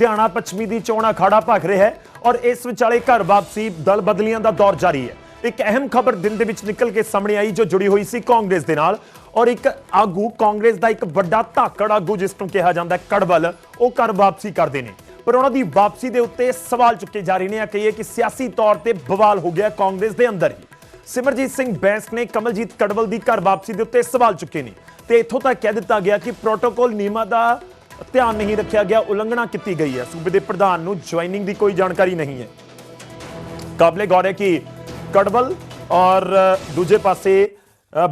ਹਰਿਆਣਾ ਪੱਛਮੀ ਦੀ ਚੋਣ ਅਖਾੜਾ ਭਖ ਰਿਹਾ ਹੈ ਔਰ ਇਸ ਵਿਚਾਲੇ ਘਰ ਵਾਪਸੀ ਦਲ ਬਦਲੀਆਂ ਦਾ ਦੌਰ ਜਾਰੀ ਹੈ। ਇੱਕ ਅਹਿਮ ਖਬਰ ਦਿਨ ਦੇ ਵਿੱਚ ਨਿਕਲ ਕੇ ਸਾਹਮਣੇ ਆਈ ਜੋ ਜੁੜੀ ਹੋਈ ਸੀ ਕਾਂਗਰਸ ਦੇ ਨਾਲ ਔਰ ਇੱਕ ਆਗੂ ਕਾਂਗਰਸ ਦਾ ਇੱਕ ਵੱਡਾ ਧਾਕੜ ਆਗੂ ਜਿਸ ਨੂੰ ਕਿਹਾ ਜਾਂਦਾ ਹੈ ਕੜਬਲ ਉਹ ਘਰ ਵਾਪਸੀ ਕਰਦੇ ਨੇ। ਪਰ ਉਹਨਾਂ ਦੀ ਵਾਪਸੀ ਦੇ ਉੱਤੇ ਸਵਾਲ ਚੁੱਕੇ ਜਾ ਰਹੇ ਨੇ। ਆ ਕਹੀਏ ਕਿ ਸਿਆਸੀ ਤੌਰ ਤੇ ਬਵਾਲ ਹੋ ਗਿਆ ਕਾਂਗਰਸ ਦੇ ਅੰਦਰ ਹੀ। ਸਿਮਰਜੀਤ ਸਿੰਘ ਬੈਂਸ ਨੇ ਕਮਲਜੀਤ ਕੜਵਲ ਦੀ ਘਰ ਵਾਪਸੀ ਦੇ ਉੱਤੇ ਸਵਾਲ ਚੁੱਕੇ ਨੇ। ਤੇ ਇੱਥੋਂ ਤੱਕ ਕਹਿ ਦਿੱਤਾ ਗਿਆ ਕਿ ਪ੍ਰੋਟੋਕੋਲ ਨਿਯਮਾਂ ਦਾ ਧਿਆਨ ਨਹੀਂ ਰੱਖਿਆ ਗਿਆ, ਉਲੰਘਣਾ ਕੀਤੀ ਗਈ ਹੈ। ਸੂਬੇ ਦੇ ਪ੍ਰਧਾਨ ਨੂੰ ਜੁਆਇਨਿੰਗ ਦੀ ਕੋਈ ਜਾਣਕਾਰੀ ਨਹੀਂ ਹੈ। ਕਾਬਲੇ ਗੌਰ ਹੈ ਕਿ ਕੜਵਲ ਔਰ ਦੂਜੇ ਪਾਸੇ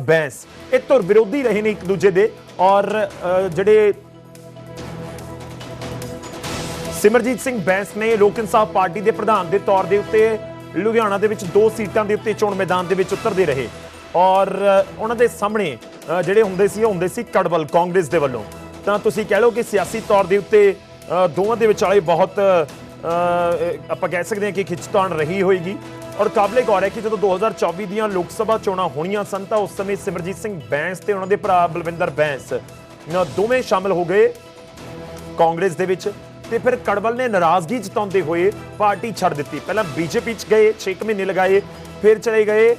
ਬੈਂਸ, ਇਹ ਧੁਰ ਵਿਰੋਧੀ ਰਹੇ ਨੇ ਇੱਕ ਦੂਜੇ ਦੇ ਔਰ ਜਿਹੜੇ ਸਿਮਰਜੀਤ ਸਿੰਘ ਬੈਂਸ ਨੇ ਲੋਕ ਇਨਸਾਫ ਪਾਰਟੀ ਦੇ ਪ੍ਰਧਾਨ ਦੇ ਤੌਰ ਦੇ ਉੱਤੇ ਲੁਧਿਆਣਾ ਦੇ ਵਿੱਚ ਦੋ ਸੀਟਾਂ ਦੇ ਉੱਤੇ ਚੋਣ ਮੈਦਾਨ ਦੇ ਵਿੱਚ ਉਤਰਦੇ ਰਹੇ। ਔਰ ਉਹਨਾਂ ਦੇ ਸਾਹਮਣੇ ਜਿਹੜੇ ਹੁੰਦੇ ਸੀ, ਉਹ ਹੁੰਦੇ ਸੀ ਕੜਵਲ ਕਾਂਗਰਸ ਦੇ ਵੱਲੋਂ। ਤਾਂ ਤੁਸੀਂ ਕਹਿ ਲਓ ਕਿ ਸਿਆਸੀ ਤੌਰ ਦੇ ਉੱਤੇ ਦੋਵਾਂ ਦੇ ਵਿਚਾਲੇ ਬਹੁਤ ਆਪਾਂ ਕਹਿ ਸਕਦੇ ਹਾਂ ਕਿ ਖਿੱਚਤਾਣ ਰਹੀ ਹੋਏਗੀ। ਔਰ ਕਾਬਲੇ ਗੌਰ ਹੈ ਕਿ ਜਦੋਂ 2024 ਦੀਆਂ ਲੋਕ ਸਭਾ ਚੋਣਾਂ ਹੋਣੀਆਂ ਸਨ, ਤਾਂ ਉਸ ਸਮੇਂ ਸਿਮਰਜੀਤ ਸਿੰਘ ਬੈਂਸ ਤੇ ਉਹਨਾਂ ਦੇ ਭਰਾ ਬਲਵਿੰਦਰ ਬੈਂਸ ਦੋਵੇਂ ਸ਼ਾਮਲ ਹੋ ਗਏ ਕਾਂਗਰਸ ਦੇ ਵਿੱਚ। ਤੇ ਫਿਰ ਕੜਵਲ ਨੇ ਨਾਰਾਜ਼ਗੀ ਜਤਾਉਂਦੇ ਹੋਏ ਪਾਰਟੀ ਛੱਡ ਦਿੱਤੀ। ਪਹਿਲਾਂ ਬੀਜੇਪੀ ਚ ਗਏ 6 ਮਹੀਨੇ ਲਗਾਏ, ਫਿਰ ਚਲੇ ਗਏ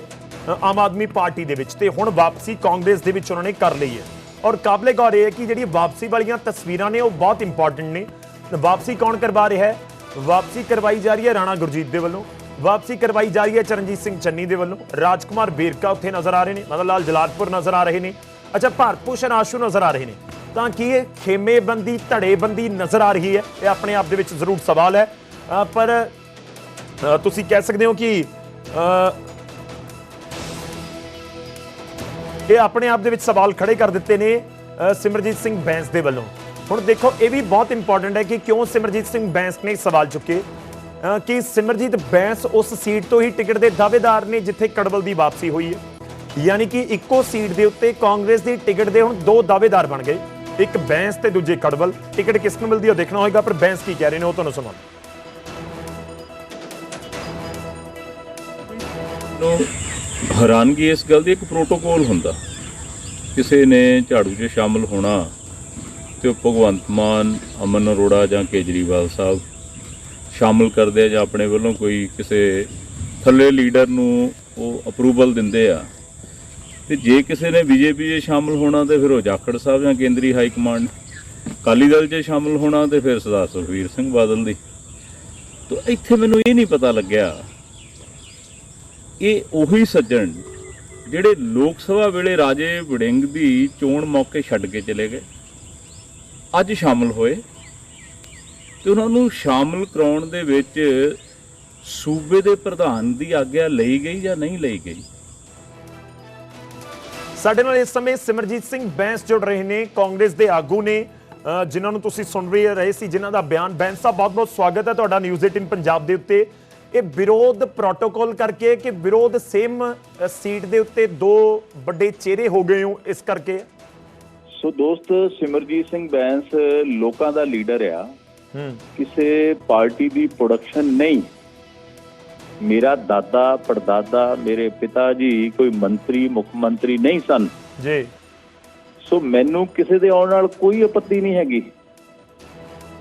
ਆਮ ਆਦਮੀ ਪਾਰਟੀ ਦੇ ਵਿੱਚ। ਤੇ ਹੁਣ ਵਾਪਸੀ ਕਾਂਗਰਸ ਦੇ ਵਿੱਚ ਉਹਨਾਂ ਨੇ ਕਰ ਲਈ ਹੈ। ਔਰ ਕਾਬਲੇ ਗੌਰ ਇਹ ਹੈ ਕਿ ਜਿਹੜੀ ਵਾਪਸੀ ਵਾਲੀਆਂ ਤਸਵੀਰਾਂ ਨੇ ਉਹ ਬਹੁਤ ਇੰਪੋਰਟੈਂਟ ਨੇ। ਵਾਪਸੀ ਕੌਣ ਕਰਵਾ ਰਿਹਾ ਹੈ? ਵਾਪਸੀ ਕਰਵਾਈ ਜਾ ਰਹੀ ਹੈ ਰਾਣਾ ਗੁਰਜੀਤ ਦੇ ਵੱਲੋਂ। ਵਾਪਸੀ ਕਰਵਾਈ ਜਾ ਰਹੀ ਹੈ ਚਰਨਜੀਤ ਸਿੰਘ ਚੰਨੀ ਦੇ ਵੱਲੋਂ। ਰਾਜਕੁਮਾਰ ਬੇਰਕਾ ਉੱਥੇ ਨਜ਼ਰ ਆ ਰਹੇ ਨੇ ਮਦਨ ਲਾਲ ਜਲਾਲਪੁਰ ਨਜ਼ਰ ਆ ਰਹੇ ਨੇ। ਅੱਛਾ ਭਾਰਤ ਭੂਸ਼ਣ ਆਸ਼ੂ ਨਜ਼ਰ ਆ ਰਹੇ ਨੇ। ਤਾਂ ਕਿ ਇਹ ਖੇਮੇਬੰਦੀ, ਧੜੇਬੰਦੀ ਨਜ਼ਰ ਆ ਰਹੀ ਹੈ? ਇਹ ਆਪਣੇ ਆਪ ਦੇ ਵਿੱਚ ਜ਼ਰੂਰ ਸਵਾਲ ਹੈ। ਪਰ ਤੁਸੀਂ ਕਹਿ ਸਕਦੇ ਹੋ ਕਿ ਇਹ ਆਪਣੇ ਆਪ ਦੇ ਵਿੱਚ ਸਵਾਲ ਖੜੇ ਕਰ ਦਿੱਤੇ ਨੇ ਸਿਮਰਜੀਤ ਸਿੰਘ ਬੈਂਸ ਦੇ ਵੱਲੋਂ। ਹੁਣ ਦੇਖੋ, ਇਹ ਵੀ ਬਹੁਤ ਇੰਪੋਰਟੈਂਟ ਹੈ ਕਿ ਕਿਉਂ ਸਿਮਰਜੀਤ ਸਿੰਘ ਬੈਂਸ ਨੇ ਸਵਾਲ ਚੁੱਕੇ? ਕਿ ਸਿਮਰਜੀਤ ਬੈਂਸ ਉਸ ਸੀਟ ਤੋਂ ਹੀ ਟਿਕਟ ਦੇ ਦਾਅਵੇਦਾਰ ਨੇ ਜਿੱਥੇ ਕੜਵਲ ਦੀ ਵਾਪਸੀ ਹੋਈ ਹੈ। ਯਾਨੀ ਕਿ ਇੱਕੋ ਸੀਟ ਦੇ ਉੱਤੇ ਕਾਂਗਰਸ ਦੀ ਟਿਕਟ ਦੇ ਹੁਣ ਦੋ ਦਾਅਵੇਦਾਰ ਬਣ ਗਏ, ਇੱਕ ਬੈਂਸ ਤੇ ਦੂਜੇ ਕੜਵਲ। ਟਿਕਟ ਕਿਸ ਨੂੰ ਮਿਲਦੀ ਹੈ ਉਹ ਦੇਖਣਾ ਹੋਏਗਾ, ਪਰ ਬੈਂਸ ਕੀ ਕਹਿ ਰਹੇ ਨੇ ਉਹ ਤੁਹਾਨੂੰ ਸੁਣਾਉਂਦਾ ਨੂੰ ਹੈਰਾਨਗੀ ਇਸ ਗੱਲ ਦੀ ਇੱਕ ਪ੍ਰੋਟੋਕੋਲ ਹੁੰਦਾ। ਕਿਸੇ ਨੇ ਝਾੜੂ 'ਚ ਸ਼ਾਮਲ ਹੋਣਾ ਤੇ ਉਹ ਭਗਵੰਤ ਮਾਨ, ਅਮਨ ਅਰੋੜਾ ਜਾਂ ਕੇਜਰੀਵਾਲ ਸਾਹਿਬ ਸ਼ਾਮਲ ਕਰਦੇ ਆ ਜਾਂ ਆਪਣੇ ਵੱਲੋਂ ਕੋਈ ਕਿਸੇ ਥੱਲੇ ਲੀਡਰ ਨੂੰ ਉਹ ਅਪਰੂਵਲ ਦਿੰਦੇ ਆ। ਤੇ ਜੇ ਕਿਸੇ ਨੇ ਬੀਜੇਪੀ 'ਚ ਸ਼ਾਮਲ ਹੋਣਾ ਤੇ ਫਿਰ ਉਹ ਜਾਖੜ ਸਾਹਿਬ ਜਾਂ ਕੇਂਦਰੀ ਹਾਈ ਕਮਾਂਡ, ਅਕਾਲੀ ਦਲ 'ਚ ਸ਼ਾਮਲ ਹੋਣਾ ਤੇ ਫਿਰ ਸਰਦਾਰ ਸੁਖਬੀਰ ਸਿੰਘ ਬਾਦਲ ਦੀ। ਤਾਂ ਇੱਥੇ ਮੈਨੂੰ ਇਹ ਨਹੀਂ ਪਤਾ ਲੱਗਿਆ ਇਹ ਉਹੀ ਸੱਜਣ ਜਿਹੜੇ ਲੋਕ ਸਭਾ ਵੇਲੇ ਰਾਜੇ ਵੜਿੰਗ ਦੀ ਚੋਣ ਮੌਕੇ ਛੱਡ ਕੇ ਚਲੇ ਗਏ। ਅੱਜ ਸ਼ਾਮਲ ਹੋਏ ਤੇ ਉਹਨਾਂ ਨੂੰ ਸ਼ਾਮਲ ਕਰਾਉਣ ਦੇ ਵਿੱਚ ਸੂਬੇ ਦੇ ਪ੍ਰਧਾਨ ਦੀ ਆਗਿਆ ਲਈ ਗਈ ਜਾਂ ਨਹੀਂ ਲਈ ਗਈ? ਸਾਡੇ ਨਾਲ ਇਸ ਸਮੇਂ ਸਿਮਰਜੀਤ ਸਿੰਘ ਬੈਂਸ ਜੁੜ ਰਹੇ ਨੇ। ਕਾਂਗਰਸ ਦੇ ਆਗੂ ਨੇ ਜਿਨ੍ਹਾਂ ਨੂੰ ਤੁਸੀਂ ਸੁਣ ਰਹੇ ਰਹੇ ਸੀ, ਜਿਨ੍ਹਾਂ ਦਾ ਬਿਆਨ। ਬੈਂਸ ਸਾਹਿਬ, ਬਹੁਤ-ਬਹੁਤ ਸਵਾਗਤ ਹੈ ਤੁਹਾਡਾ ਨਿਊਜ਼ 18 ਪੰਜਾਬ ਦੇ ਉੱਤੇ। ਇਹ ਵਿਰੋਧ ਪ੍ਰੋਟੋਕਾਲ ਕਰਕੇ ਕਿ ਵਿਰੋਧ ਸੇਮ ਸੀਟ ਦੇ ਉੱਤੇ ਦੋ ਵੱਡੇ ਚਿਹਰੇ ਹੋ ਗਏ ਹੋ ਇਸ ਕਰਕੇ। ਸੋ ਦੋਸਤ ਸਿਮਰਜੀਤ ਸਿੰਘ ਬੈਂਸ ਲੋਕਾਂ ਦਾ ਲੀਡਰ ਆ। ਕਿਸੇ ਪਾਰਟੀ ਦੀ ਪ੍ਰੋਡਕਸ਼ਨ ਨਹੀਂ। ਮੇਰਾ ਦਾਦਾ ਪੜਦਾਦਾ ਮੇਰੇ ਪਿਤਾ ਜੀ ਕੋਈ ਮੰਤਰੀ ਮੁੱਖ ਮੰਤਰੀ ਨਹੀਂ ਸਨ। ਜੀ। ਸੋ ਮੈਨੂੰ ਕਿਸੇ ਦੇ ਆਉਣ ਨਾਲ ਕੋਈ ਆਪੱਤੀ ਨਹੀਂ ਹੈਗੀ।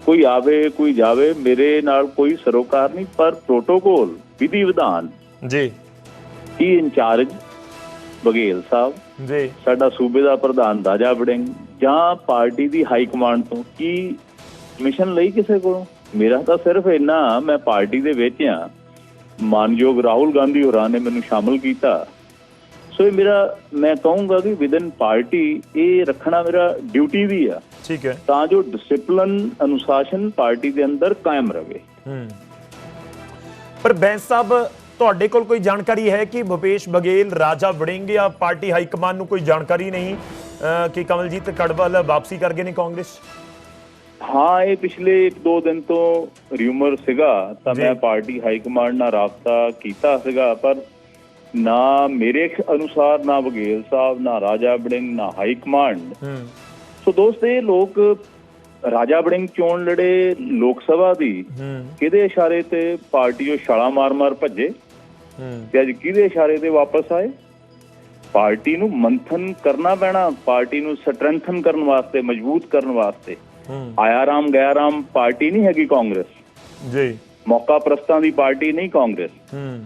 ਕੋਈ ਆਵੇ ਕੋਈ ਜਾਵੇ ਮੇਰੇ ਨਾਲ ਕੋਈ ਸਰੋਕਾਰ ਨਹੀਂ ਪਰ ਪ੍ਰੋਟੋਕੋਲ ਵਿਧੀ ਵਿਧਾਨ। ਜੀ। ਕੀ ਇੰਚਾਰਜ ਬਗੇਲ ਸਾਹਿਬ? ਜੀ। ਸਾਡਾ ਸੂਬੇ ਦਾ ਪ੍ਰਧਾਨ ਰਾਜਾ ਵੜਿੰਗ ਜਾਂ ਪਾਰਟੀ ਦੀ ਹਾਈ ਕਮਾਂਡ ਤੋਂ ਕੀ ਮਿਸ਼ਨ ਲਈ ਕਿਸੇ ਕੋਲੋਂ? ਮੇਰਾ ਤਾਂ ਸਿਰਫ ਇੰਨਾ ਮੈਂ ਪਾਰਟੀ ਦੇ ਵਿੱਚ ਆ ਮਾਨਯੋਗ ਰਾਹੁਲ ਗਾਂਧੀ ਹੋਰਾਂ ਨੇ ਮੈਨੂੰ ਸ਼ਾਮਲ ਕੀਤਾ। ਸੋ ਇਹ ਮੇਰਾ ਮੈਂ ਕਹੂੰਗਾ ਕਿ ਵਿਦਨ ਪਾਰਟੀ ਇਹ ਰੱਖਣਾ ਮੇਰਾ ਡਿਊਟੀ ਵੀ ਆ। ਠੀਕ ਹੈ। ਤਾਂ ਜੋ ਡਿਸਪਲਿਨ ਅਨੁਸ਼ਾਸਨ ਪਾਰਟੀ ਦੇ ਅੰਦਰ ਕਾਇਮ ਰਵੇ ਹੂੰ। ਪਰ ਬੈਂਸ ਸਾਹਿਬ ਤੁਹਾਡੇ ਕੋਲ ਕੋਈ ਜਾਣਕਾਰੀ ਹੈ ਕਿ ਭੁਪੇਸ਼ ਬਗੇਲ ਰਾਜਾ ਵੜਿੰਗ ਜਾਂ ਪਾਰਟੀ ਹਾਈ ਕਮਾਂਡ ਨੂੰ ਕੋਈ ਜਾਣਕਾਰੀ ਨਹੀਂ ਕਿ ਕਮਲਜੀਤ ਕੜਵਲ ਵਾਪਸੀ ਕਰ ਗਏ ਨੇ ਕਾਂਗਰਸ? ਹਾਂ ਇਹ ਪਿਛਲੇ 1-2 ਦਿਨ ਤੋਂ ਰਿਊਮਰ ਸੀਗਾ ਤਾਂ। ਮੈਂ ਪਾਰਟੀ ਹਾਈ ਕਮਾਂਡ ਨਾਲ ਰਾਬਤਾ ਕੀਤਾ ਸੀਗਾ ਪਰ ਨਾ ਮੇਰੇ ਅਨੁਸਾਰ ਨਾ ਬਗੇਲ ਸਾਹਿਬ ਨਾ ਰਾਜਾ ਬੜਿੰਗ ਨਾ ਹਾਈ ਕਮਾਂਡ ਸੋ ਦੋਸਤ ਇਹ ਲੋਕ ਰਾਜਾ ਬੜਿੰਗ ਚੋਣ ਲੜੇ ਲੋਕ ਸਭਾ ਦੀ ਕਿਹਦੇ ਇਸ਼ਾਰੇ ਤੇ ਪਾਰਟੀ ਉਹ ਛਾਲਾ ਮਾਰ-ਮਾਰ ਭੱਜੇ? ਤੇ ਅੱਜ ਕਿਹਦੇ ਇਸ਼ਾਰੇ ਤੇ ਵਾਪਸ ਆਏ? ਪਾਰਟੀ ਨੂੰ ਮੰਥਨ ਕਰਨਾ ਪੈਣਾ ਪਾਰਟੀ ਨੂੰ ਸਟਰੈਂਥਨ ਕਰਨ ਵਾਸਤੇ ਮਜ਼ਬੂਤ ਕਰਨ ਵਾਸਤੇ। ਆਇਆ ਰਾਮ ਗਿਆ ਰਾਮ ਪਾਰਟੀ ਨਹੀਂ ਹੈਗੀ ਕਾਂਗਰਸ। ਜੀ। ਮੌਕਾ ਪ੍ਰਸਤਾਂ ਦੀ ਪਾਰਟੀ ਨਹੀਂ ਕਾਂਗਰਸ। ਹੂੰ।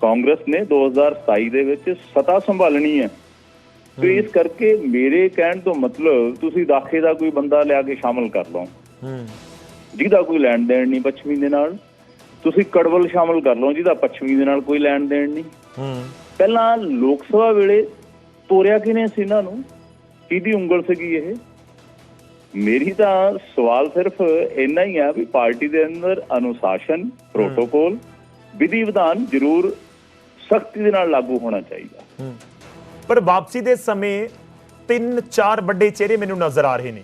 ਕਾਂਗਰਸ ਨੇ 2027 ਦੇ ਵਿੱਚ ਸਤਾ ਸੰਭਾਲਣੀ ਹੈ। ਤੇ ਇਸ ਕਰਕੇ ਮੇਰੇ ਕਹਿਣ ਤੋਂ ਮਤਲਬ ਤੁਸੀਂ ਦਾਖੇ ਦਾ ਕੋਈ ਬੰਦਾ ਲਿਆ ਕੇ ਸ਼ਾਮਲ ਕਰ ਲਓ। ਹੂੰ। ਜਿਹਦਾ ਕੋਈ ਲੈਣ ਦੇਣ ਨਹੀਂ ਪੱਛਮੀ ਦੇ ਨਾਲ। ਤੁਸੀਂ ਕੜਵਲ ਸ਼ਾਮਲ ਕਰ ਲਓ ਜਿਹਦਾ ਪੱਛਮੀ ਦੇ ਨਾਲ ਕੋਈ ਲੈਣ ਦੇਣ ਨਹੀਂ। ਹੂੰ। ਪਹਿਲਾਂ ਲੋਕ ਸਭਾ ਵੇਲੇ ਤੋਰਿਆ ਕਿਨੇ ਸੀ ਇਹਨਾਂ ਨੂੰ? ਕਿਹਦੀ ਉਂਗਲ ਸੀਗੀ ਇਹ? ਮੇਰੀ ਤਾਂ ਸਵਾਲ ਸਿਰਫ ਇੰਨਾ ਹੀ ਆ ਵੀ ਪਾਰਟੀ ਦੇ ਅੰਦਰ ਅਨੁਸ਼ਾਸਨ ਪ੍ਰੋਟੋਕੋਲ ਵਿਧੀ ਵਿਧਾਨ ਜ਼ਰੂਰ ਸਖਤੀ ਦੇ ਨਾਲ ਲਾਗੂ ਹੋਣਾ ਚਾਹੀਦਾ। ਹੂੰ। ਪਰ ਵਾਪਸੀ ਦੇ ਸਮੇਂ ਤਿੰਨ ਚਾਰ ਵੱਡੇ ਚਿਹਰੇ ਮੈਨੂੰ ਨਜ਼ਰ ਆ ਰਹੇ ਨੇ।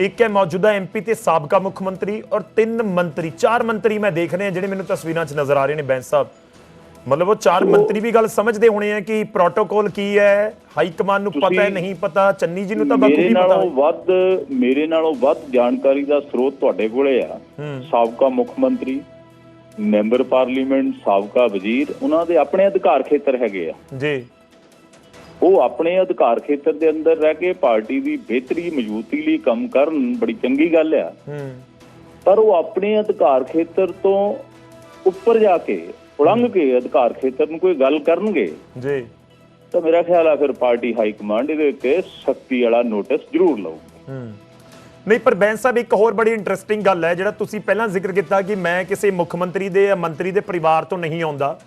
ਇੱਕ ਹੈ ਮੌਜੂਦਾ ਐਮਪੀ ਤੇ ਸਾਬਕਾ ਮੁੱਖ ਮੰਤਰੀ ਔਰ ਤਿੰਨ ਮੰਤਰੀ ਚਾਰ ਮੰਤਰੀ ਮੈਂ ਦੇਖ ਰਿਹਾ ਜਿਹੜੇ ਮੈਨੂੰ ਤਸਵੀਰਾਂ 'ਚ ਨਜ਼ਰ ਆ ਰਹੇ ਨੇ ਬੈਂਸ ਸਾਹਿਬ। ਮਤਲਬ ਉਹ ਚਾਰ ਮੰਤਰੀ ਵੀ ਗੱਲ ਸਮਝਦੇ ਹੋਣੇ ਆ ਕਿ ਪ੍ਰੋਟੋਕੋਲ ਕੀ ਹੈ ਹਾਈ ਕਮਾਂਡ ਨੂੰ ਪਤਾ ਹੈ ਨਹੀਂ ਪਤਾ ਚੰਨੀ ਜੀ ਨੂੰ ਤਾਂ ਵੀ ਪਤਾ ਹੈ? ਵੱਧ ਮੇਰੇ ਨਾਲੋਂ ਵੱਧ ਜਾਣਕਾਰੀ ਦਾ ਸਰੋਤ ਤੁਹਾਡੇ ਕੋਲੇ ਆ। ਸਾਬਕਾ ਮੁੱਖ ਮੰਤਰੀ ਮੈਂਬਰ ਪਾਰਲੀਮੈਂਟ ਸਾਬਕਾ ਵਜ਼ੀਰ ਉਹਨਾਂ ਦੇ ਆਪਣੇ ਅਧਿਕਾਰ ਖੇਤਰ ਹੈਗੇ ਆ। ਜੀ। ਉਹ ਆਪਣੇ ਅਧਿਕਾਰ ਖੇਤਰ ਦੇ ਅੰਦਰ ਰਹਿ ਕੇ ਪਾਰਟੀ ਦੀ ਬਿਹਤਰੀ ਮਜ਼ਬੂਤੀ ਲਈ ਕੰਮ ਕਰਨ ਬੜੀ ਚੰਗੀ ਗੱਲ ਆ। ਪਰ ਉਹ ਆਪਣੇ ਅਧਿਕਾਰ ਖੇਤਰ ਤੋਂ ਉੱਪਰ ਜਾ ਕੇ ਉਲੰਘ ਕੇ ਅਧਿਕਾਰ ਖੇਤਰ ਨੂੰ ਕੋਈ ਗੱਲ ਕਰਨਗੇ। ਜੀ। ਤਾਂ ਮੇਰਾ ਖਿਆਲ ਆ ਫਿਰ ਪਾਰਟੀ ਹਾਈ ਕਮਾਂਡ ਇਹਦੇ ਉੱਤੇ ਸਖਤੀ ਵਾਲਾ ਨੋਟਿਸ ਜ਼ਰੂਰ ਹੂੰ। ਨਹੀਂ ਪਰ ਬੈਂਸ ਸਾਹਿਬ ਇੱਕ ਹੋਰ ਬੜੀ ਇੰਟਰਸਟਿੰਗ ਗੱਲ ਹੈ ਜਿਹੜਾ ਤੁਸੀਂ ਪਹਿਲਾਂ ਜ਼ਿਕਰ ਕੀਤਾ ਕਿ ਮੈਂ ਕਿਸੇ ਮੁੱਖ ਮੰਤਰੀ ਦੇ ਜਾਂ ਮੰਤਰੀ ਦੇ ਪਰਿਵਾਰ ਤੋਂ ਨਹੀਂ ਆਉਂਦਾ।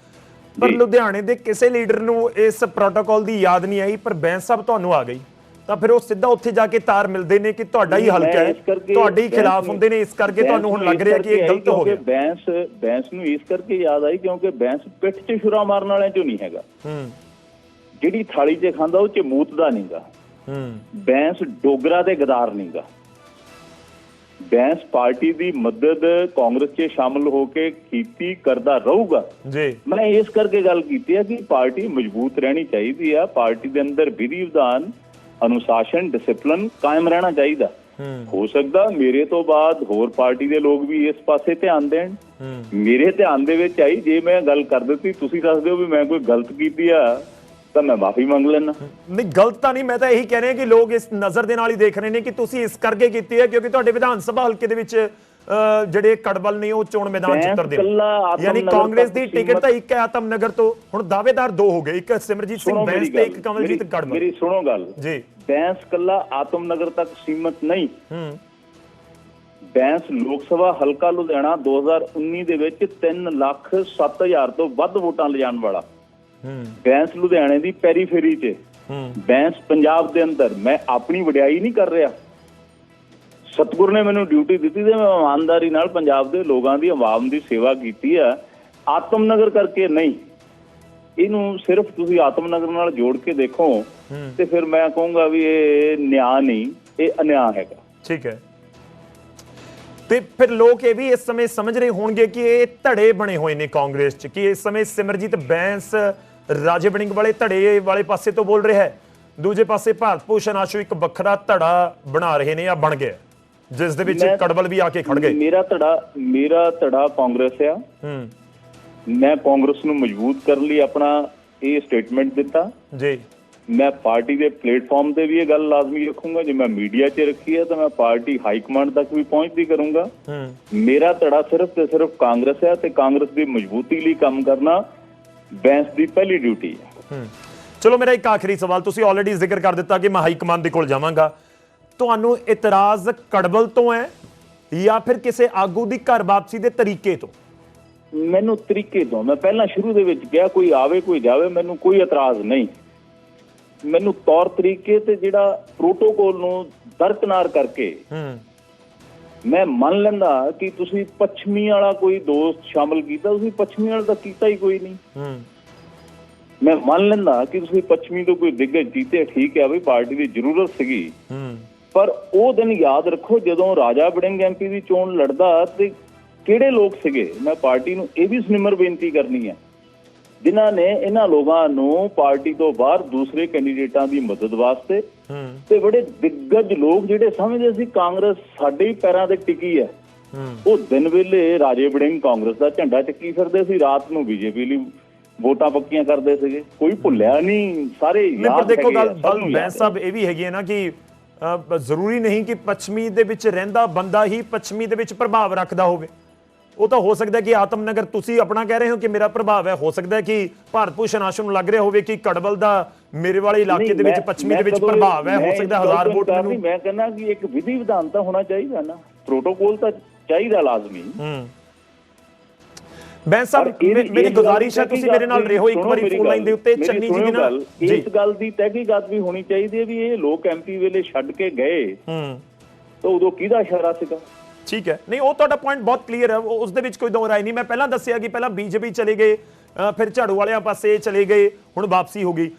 ਪਰ। ਲੁਧਿਆਣੇ ਦੇ ਕਿਸੇ ਲੀਡਰ ਨੂੰ ਇਸ ਪ੍ਰੋਟੋਕਾਲ ਦੀ ਯਾਦ ਨਹੀਂ ਆਈ ਪਰ ਬੈਂਸ ਸਾਹਿਬ ਤੁਹਾਨੂੰ ਆ ਗਈ। ਤਾਂ ਫਿਰ ਉਹ ਸਿੱਧਾ ਉੱਥੇ ਜਾ ਕੇ ਤਾਰ ਮਿਲਦੇ ਨੇ ਕਿ ਤੁਹਾਡਾ ਹੀ ਹਲਕਾ ਹੈ। ਤੁਹਾਡੇ ਹੀ ਖਿਲਾਫ ਹੁੰਦੇ ਨੇ ਇਸ ਕਰਕੇ ਤੁਹਾਨੂੰ ਹੁਣ ਲੱਗ ਰਿਹਾ ਕਿ ਇਹ ਗਲਤ ਹੋ ਗਿਆ। ਬੈਂਸ ਬੈਂਸ ਨੂੰ ਇਸ ਕਰਕੇ ਯਾਦ ਆਈ ਕਿਉਂਕਿ ਬੈਂਸ ਪਿੱਠ 'ਚ ਛੁਰਾ ਮਾਰਨ ਵਾਲਿਆਂ 'ਚੋਂ ਨਹੀਂ ਹੈਗਾ। ਹੂੰ। ਜਿਹੜੀ ਥਾਲੀ 'ਚ ਖਾਂਦਾ ਉਹ 'ਚ ਮੂਤਦਾ ਨਹੀਂਗਾ ਹੂੰ। ਬੈਂਸ ਡੋਗਰਾ ਦੇ ਗਦਾਰ ਨਹੀਂਗਾ ਬੈਂਸ ਪਾਰਟੀ ਦੀ ਮਦਦ ਕਾਂਗਰਸ 'ਚ ਸ਼ਾਮਲ ਹੋ ਕੇ ਕੀਤੀ ਕਰਦਾ ਰਹੂਗਾ। ਜੀ। ਮੈਂ ਇਸ ਕਰਕੇ ਗੱਲ ਕੀਤੀ ਹੈ ਕਿ ਪਾਰਟੀ ਮਜ਼ਬੂਤ ਰਹਿਣੀ ਚਾਹੀਦੀ ਆ। ਪਾਰਟੀ ਦੇ ਅੰਦਰ ਵਿਧੀ ਵਿਧਾਨ ਅਨੁਸ਼ਾਸਨ ਡਿਸਪਲਿਨ ਕਾਇਮ ਰਹਿਣਾ ਚਾਹੀਦਾ। ਹੂੰ। ਸਕਦਾ ਮੇਰੇ ਤੋਂ ਬਾਅਦ ਹੋਰ ਪਾਰਟੀ ਦੇ ਲੋਕ ਵੀ ਇਸ ਪਾਸੇ ਧਿਆਨ ਦੇਣ। ਮੇਰੇ ਧਿਆਨ ਦੇ ਵਿੱਚ ਆਈ ਜੇ ਮੈਂ ਗੱਲ ਕਰ ਦਿੱਤੀ ਤੁਸੀਂ ਦੱਸ ਦਿਓ ਵੀ ਮੈਂ ਕੋਈ ਗਲਤ ਕੀਤੀ ਆ। ਤਾਂ ਮੈਂ ਮਾਫੀ ਮੰਗ ਲੈਣਾ ਨਹੀਂ ਗਲਤ ਤਾਂ ਨਹੀਂ ਮੈਂ ਤਾਂ ਇਹੀ ਕਹਿ ਰਿਹਾ ਕਿ ਲੋਕ ਇਸ ਨਜ਼ਰ ਦੇ ਨਾਲ ਹੀ ਦੇਖ ਰਹੇ ਨੇ ਕਿ ਤੁਸੀਂ ਇਸ ਕਰਕੇ ਕੀਤੀ ਹੈ ਕਿਉਂਕਿ ਤੁਹਾਡੇ ਵਿਧਾਨ ਸਭਾ ਹਲਕੇ ਦੇ ਵਿੱਚ ਜਿਹੜੇ ਕੜਬਲ ਨੇ ਉਹ ਚੋਣ ਮੈਦਾਨ ਚ ਉਤਰਦੇ ਯਾਨੀ ਕਾਂਗਰਸ ਦੀ ਟਿਕਟ ਤਾਂ ਇੱਕ ਹੈ ਆਤਮ ਨਗਰ ਤੋਂ ਹੁਣ ਦਾਅਵੇਦਾਰ ਦੋ ਹੋ ਗਏ ਇੱਕ ਸਿਮਰਜੀਤ ਸਿੰਘ ਬੈਂਸ ਤੇ ਇੱਕ ਕਮਲਜੀਤ ਕੜਬਲ ਮੇਰੀ ਸੁਣੋ ਗੱਲ। ਜੀ। ਬੈਂਸ ਕੱਲਾ ਆਤਮ ਨਗਰ ਤੱਕ ਸੀਮਤ ਨਹੀਂ। ਹੂੰ। ਬੈਂਸ ਲੋਕ ਸਭਾ ਹਲਕਾ ਲੁਧਿਆਣਾ 2019 ਦੇ ਵਿੱਚ 3 ਲੱਖ 7000 ਤੋਂ ਵੱਧ ਵੋਟਾਂ ਲਿਜਾਣ ਵਾਲਾ। ਬੈਂਸ ਲੁਧਿਆਣੇ ਦੀ ਪੈਰੀਫੇਰੀ 'ਚ। ਬੈਂਸ ਪੰਜਾਬ ਦੇ ਅੰਦਰ, ਮੈਂ ਆਪਣੀ ਵਡਿਆਈ ਨਹੀਂ ਕਰ ਰਿਹਾ। ਸਤਿਗੁਰ ਨੇ ਮੈਨੂੰ ਡਿਊਟੀ ਦਿੱਤੀ ਤੇ ਮੈਂ ਇਮਾਨਦਾਰੀ ਨਾਲ ਪੰਜਾਬ ਦੇ ਲੋਕਾਂ ਦੀ ਆਵਾਮ ਦੀ ਸੇਵਾ ਕੀਤੀ ਆ। ਆਤਮ ਕਰਕੇ ਨਹੀਂ। ਇਹਨੂੰ ਸਿਰਫ ਤੁਸੀਂ ਆਤਮ ਨਾਲ ਜੋੜ ਕੇ ਦੇਖੋ ਤੇ ਫਿਰ ਮੈਂ ਕਹੂੰਗਾ ਵੀ ਇਹ ਨਿਆਂ ਨਹੀਂ, ਇਹ ਅਨਿਆਂ ਹੈਗਾ। ਠੀਕ ਹੈ। ਤੇ ਫਿਰ ਲੋਕ ਇਹ ਵੀ ਇਸ ਸਮੇਂ ਸਮਝ ਰਹੇ ਹੋਣਗੇ ਕਿ ਇਹ ਧੜੇ ਬਣੇ ਹੋਏ ਨੇ ਕਾਂਗਰਸ 'ਚ, ਕਿ ਇਸ ਸਮੇਂ ਸਿਮਰਜੀਤ ਬੈਂਸ ਰਾਜੇ ਵੜਿੰਗ ਵਾਲੇ ਧੜੇ ਵਾਲੇ ਪਾਸੇ ਤੋਂ ਬੋਲ ਰਿਹਾ ਹੈ। ਦੂਜੇ ਪਾਸੇ ਭਾਰਤ ਭੂਸ਼ਣ ਆਸ਼ੂ ਇੱਕ ਵੱਖਰਾ ਧੜਾ ਬਣਾ ਰਹੇ ਨੇ ਜਾਂ ਬਣ ਗਿਆ। ਜਿਸ ਦੇ ਵਿੱਚ ਕੜਬਲ ਵੀ ਆ ਕੇ ਖੜ ਗਏ। ਮੇਰਾ ਧੜਾ ਮੇਰਾ ਧੜਾ ਕਾਂਗਰਸ ਆ। ਹੂੰ। ਮੈਂ ਕਾਂਗਰਸ ਨੂੰ ਮਜ਼ਬੂਤ ਕਰਨ ਲਈ ਆਪਣਾ ਇਹ ਸਟੇਟਮੈਂਟ ਦਿੱਤਾ। ਜੀ। ਮੈਂ ਪਾਰਟੀ ਦੇ ਪਲੇਟਫਾਰਮ ਤੇ ਵੀ ਇਹ ਗੱਲ ਲਾਜ਼ਮੀ ਰੱਖੂੰਗਾ। ਜੇ ਮੈਂ ਮੀਡੀਆ 'ਚ ਰੱਖੀ ਹੈ ਤਾਂ ਮੈਂ ਪਾਰਟੀ ਹਾਈ ਕਮਾਂਡ ਤੱਕ ਵੀ ਪਹੁੰਚਦੀ ਕਰੂੰਗਾ। ਮੇਰਾ ਧੜਾ ਸਿਰਫ ਤੇ ਸਿਰਫ ਕਾਂਗਰਸ ਹੈ ਤੇ ਕਾਂਗਰਸ ਦੀ ਮਜ਼ਬੂਤੀ ਲਈ ਕੰਮ ਕਰਨਾ ਬੈਂਸ ਦੀ ਪਹਿਲੀ ਡਿਊਟੀ ਹੈ। ਚਲੋ ਮੇਰਾ ਇੱਕ ਆਖਰੀ ਸਵਾਲ ਤੁਸੀਂ ਆਲਰੇਡੀ ਜ਼ਿਕਰ ਕਰ ਦਿੱਤਾ ਕਿ ਮੈਂ ਹਾਈ ਕਮਾਂਡ ਦੇ ਕੋਲ ਜਾਵਾਂਗਾ। ਤੁਹਾਨੂੰ ਇਤਰਾਜ਼ ਕੜਬਲ ਤੋਂ ਹੈ ਜਾਂ ਫਿਰ ਕਿਸੇ ਆਗੂ ਦੀ ਘਰ ਵਾਪਸੀ ਦੇ ਤਰੀਕੇ ਤੋਂ? ਮੈਨੂੰ ਤਰੀਕੇ ਤੋਂ ਮੈਂ ਪਹਿਲਾਂ ਸ਼ੁਰੂ ਦੇ ਵਿੱਚ ਕਿਹਾ ਕੋਈ ਆਵੇ ਕੋਈ ਜਾਵੇ ਮੈਨੂੰ ਕੋਈ ਇਤਰਾਜ਼ ਨਹੀਂ। ਮੈਨੂੰ ਤੌਰ ਤਰੀਕੇ ਤੇ ਜਿਹੜਾ ਪ੍ਰੋਟੋਕੋਲ ਨੂੰ ਦਰਕਨਾਰ ਕਰਕੇ ਹੂੰ। ਮੈਂ ਮੰਨ ਲੈਂਦਾ ਕਿ ਤੁਸੀਂ ਪੱਛਮੀ ਵਾਲਾ ਕੋਈ ਦੋਸਤ ਸ਼ਾਮਲ ਕੀਤਾ ਤੁਸੀਂ ਪੱਛਮੀ ਵਾਲਾ ਤਾਂ ਕੀਤਾ ਹੀ ਕੋਈ ਨਹੀਂ। ਹੂੰ। ਮੈਂ ਮੰਨ ਲੈਂਦਾ ਕਿ ਤੁਸੀਂ ਪੱਛਮੀ ਤੋਂ ਕੋਈ ਦਿੱਗਜ ਜੀਤੇ ਠੀਕ ਹੈ ਵੀ ਪਾਰਟੀ ਦੀ ਜ਼ਰੂਰਤ ਸੀਗੀ। ਹੂੰ। ਪਰ ਉਹ ਦਿਨ ਯਾਦ ਰੱਖੋ ਜਦੋਂ ਰਾਜਾ ਵੜਿੰਗ ਐਮਪੀ ਦੀ ਚੋਣ ਲੜਦਾ ਤੇ ਕਿਹੜੇ ਲੋਕ ਸੀਗੇ? ਮੈਂ ਪਾਰਟੀ ਨੂੰ ਇਹ ਵੀ ਸੁਨਿਮਰ ਬੇਨਤੀ ਕਰਨੀ ਹੈ। ਜਿਨ੍ਹਾਂ ਨੇ ਇਹਨਾਂ ਲੋਕਾਂ ਨੂੰ ਪਾਰਟੀ ਤੋਂ ਬਾਹਰ ਦੂਸਰੇ ਕੈਂਡੀਡੇਟਾਂ ਦੀ ਮਦਦ ਵਾਸਤੇ ਹੂੰ। ਤੇ ਬੜੇ ਦਿੱਗਜ ਲੋਕ ਜਿਹੜੇ ਸਮਝਦੇ ਸੀ ਕਾਂਗਰਸ ਸਾਡੇ ਹੀ ਪੈਰਾਂ ਤੇ ਟਿਕੀ ਹੈ। ਉਹ ਦਿਨ ਵੇਲੇ ਰਾਜੇ ਵੜਿੰਗ ਕਾਂਗਰਸ ਦਾ ਝੰਡਾ ਚੱਕੀ ਫਿਰਦੇ ਸੀ ਰਾਤ ਨੂੰ ਬੀਜੇਪੀ ਲਈ ਵੋਟਾਂ ਪੱਕੀਆਂ ਕਰਦੇ ਸੀਗੇ। ਕੋਈ ਭੁੱਲਿਆ ਨਹੀਂ ਸਾਰੇ ਯਾਦ ਦੇਖੋ ਗੱਲ ਬੈਂਸ। ਸਾਹਿਬ ਇਹ ਵੀ ਹੈਗੀ ਹੈ ਨਾ ਕਿ ਜ਼ਰੂਰੀ ਨਹੀਂ ਕਿ ਪੱਛਮੀ ਦੇ ਵਿੱਚ ਰਹਿੰਦਾ ਬੰਦਾ ਹੀ ਪੱਛਮੀ ਦੇ ਵਿੱਚ ਪ੍ਰਭਾਵ ਰੱਖਦਾ ਹੋਵੇ। ਉਹ ਤਾਂ ਹੋ ਸਕਦਾ ਕਿ ਆਤਮਨਗਰ ਤੁਸੀਂ ਆਪਣਾ ਕਹਿ ਰਹੇ ਹੋ ਕਿ ਮੇਰਾ ਪ੍ਰਭਾਵ ਹੈ। ਹੋ ਸਕਦਾ ਕਿ ਭਾਰਤ ਭੂਸ਼ਣ ਆਸ਼ੂ ਨੂੰ ਲੱਗ ਰਿਹਾ ਹੋਵੇ ਕਿ ਕੜਬਲ ਦਾ ਮੇਰੇ ਵਾਲੇ ਇਲਾਕੇ ਦੇ ਵਿੱਚ ਪੱਛਮੀ ਦੇ ਵਿੱਚ ਪ੍ਰਭਾਵ ਹੈ। ਹੋ ਸਕਦਾ ਹਜ਼ਾਰ ਵੋਟ ਮੈਨੂੰ ਮੈਂ ਕਹਿੰਦਾ ਕਿ ਇੱਕ ਵਿਧੀ ਵਿਧਾਨ ਤਾਂ ਹੋਣਾ ਚਾਹੀਦਾ ਨਾ। ਪ੍ਰੋਟੋਕੋਲ ਤਾਂ ਚਾਹੀਦਾ ਲਾਜ਼ਮੀ। ਹੂੰ। ਬੈਂਸ ਸਾਹਿਬ ਮੇਰੀ ਗੁਜ਼ਾਰਿਸ਼ ਹੈ ਤੁਸੀਂ ਮੇਰੇ ਨਾਲ ਰਹੋ ਇੱਕ ਵਾਰੀ ਫੋਨ ਲਾਈਨ ਦੇ ਉੱਤੇ ਚੰਨੀ ਜੀ ਦੀ ਨਾਲ। ਇਸ ਗੱਲ ਦੀ ਤਹਿਕੀਕਾਤ ਵੀ ਹੋਣੀ ਚਾਹੀਦੀ ਹੈ ਵੀ ਇਹ ਲੋਕ ਐਮਪੀ ਵੇਲੇ ਛੱਡ ਕੇ ਗਏ। ਹੂੰ। ਤਾਂ ਉਦੋਂ ਕਿਹਦਾ ਇਸ਼ਾਰਾ ਸੀਗਾ? ਠੀਕ ਹੈ। ਨਹੀਂ ਉਹ ਤੁਹਾਡਾ ਪੁਆਇੰਟ ਬਹੁਤ ਕਲੀਅਰ ਹੈ। ਉਹ- ਉਸ ਦੇ ਵਿੱਚ ਕੋਈ ਦੋ ਰਾਏ ਨਹੀਂ। ਮੈਂ ਪਹਿਲਾਂ ਦੱਸਿਆ ਕਿ ਪਹਿਲਾਂ ਬੀਜੇਪੀ ਚਲੇ ਗਏ ਫਿਰ ਝਾੜੂ ਵਾਲਿਆਂ ਪਾਸੇ ਚਲੇ ਗਏ ਹੁਣ ਵਾਪਸੀ ਹੋ ਗਈ।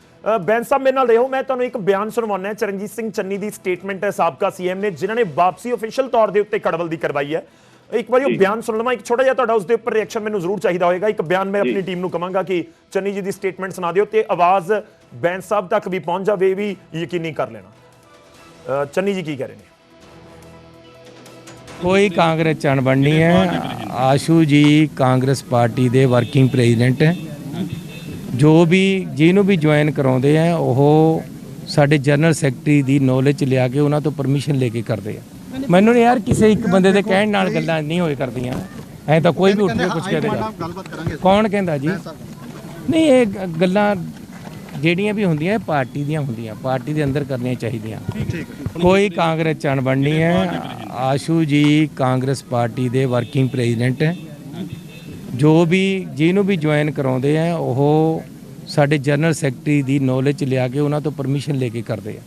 ਬੈਂਸ ਸਾਹਿਬ ਮੇਰੇ ਨਾਲ ਰਹੋ। ਮੈਂ ਤੁਹਾਨੂੰ ਇੱਕ ਬਿਆਨ ਸੁਣਵਾਉਣਾ ਹੈ। ਚਰਨਜੀਤ ਸਿੰਘ ਚੰਨੀ ਦੀ ਸਟੇਟਮੈਂਟ ਹੈ ਸਾਬਕਾ ਸੀਐਮ ਨੇ ਜਿਨ੍ਹਾਂ ਨੇ ਵਾਪਸੀ ਅਫੀਸ਼ੀਅਲ ਤੌਰ ਦੇ ਉੱਤੇ ਕੜਵਲ ਦੀ ਕਰਵਾਈ ਹੈ। ਇੱਕ ਵਾਰੀ ਉਹ। ਬਿਆਨ ਸੁਣ ਲਵਾਂ। ਇੱਕ ਛੋਟਾ ਜਿਹਾ ਤੁਹਾਡਾ ਉਸ ਦੇ ਉੱਪਰ ਰਿਐਕਸ਼ਨ ਮੈਨੂੰ ਜ਼ਰੂਰ ਚਾਹੀਦਾ ਹੋਏਗਾ। ਇੱਕ ਬਿਆਨ ਮੈਂ। ਆਪਣੀ ਟੀਮ ਨੂੰ ਕਵਾਂਗਾ ਕਿ ਚੰਨੀ ਜੀ ਦੀ ਸਟੇਟਮੈਂਟ ਸੁਣਾ ਦਿਓ ਤੇ ਆਵਾਜ਼ ਬੈਂਸ ਸਾਹਿਬ ਤੱਕ ਵੀ ਪਹੁੰਚ ਜਾਵੇ ਵੀ ਯਕੀਨੀ ਕਰ ਲੈਣਾ। ਚੰਨੀ ਜੀ ਕੀ ਕਹਿ ਰਹੇ ਨੇ? ਕੋਈ ਕਾਂਗਰਸ ਚ ਅਣਬਣਨੀ ਹੈ। ਆਸ਼ੂ ਜੀ ਕਾਂਗਰਸ ਪਾਰਟੀ ਦੇ ਵਰਕਿੰਗ ਪ੍ਰੈਜ਼ੀਡੈਂਟ ਹੈ। ਜੋ ਵੀ, ਜਿਹਨੂੰ ਵੀ ਜੁਆਇਨ ਕਰਾਉਂਦੇ ਆ ਉਹ ਸਾਡੇ ਜਨਰਲ ਸੈਕਟਰੀ ਦੀ ਨੌਲੇਜ ਲਿਆ ਕੇ ਉਹਨਾਂ ਤੋਂ ਪਰਮਿਸ਼ਨ ਲੈ ਕੇ ਕਰਦੇ ਆ। ਮੈਨੂੰ ਯਾਰ ਕਿਸੇ ਇੱਕ ਬੰਦੇ ਦੇ ਕਹਿਣ ਨਾਲ ਗੱਲਾਂ ਨਹੀਂ ਹੋਏ ਕਰਦੀਆਂ। ਐ ਤਾਂ ਕੋਈ ਵੀ ਉੱਠ ਕੇ ਕੁਝ ਕਹਿ ਦੇਗਾ ਕੌਣ ਕਹਿੰਦਾ ਜੀ? ਨਹੀਂ, ਇਹ ਗੱਲਾਂ ਜਿਹੜੀਆਂ ਵੀ ਹੁੰਦੀਆਂ ਇਹ ਪਾਰਟੀ ਦੀਆਂ ਹੁੰਦੀਆਂ ਪਾਰਟੀ ਦੇ ਅੰਦਰ ਕਰਨੀਆਂ ਚਾਹੀਦੀਆਂ। ਕੋਈ ਕਾਂਗਰਸ ਚ ਅਣਬਣਨੀ ਹੈ ਆਸ਼ੂ ਜੀ ਕਾਂਗਰਸ ਪਾਰਟੀ ਦੇ ਵਰਕਿੰਗ ਪ੍ਰੈਜ਼ੀਡੈਂਟ ਹੈ। ਜੋ ਵੀ ਜਿਹਨੂੰ ਵੀ ਜੁਆਇਨ ਕਰਾਉਂਦੇ ਆ ਉਹ ਸਾਡੇ ਜਨਰਲ ਸੈਕਟਰੀ ਦੀ ਨੌਲੇਜ ਲਿਆ ਕੇ ਉਹਨਾਂ ਤੋਂ ਪਰਮਿਸ਼ਨ ਲੈ ਕੇ ਕਰਦੇ ਆ।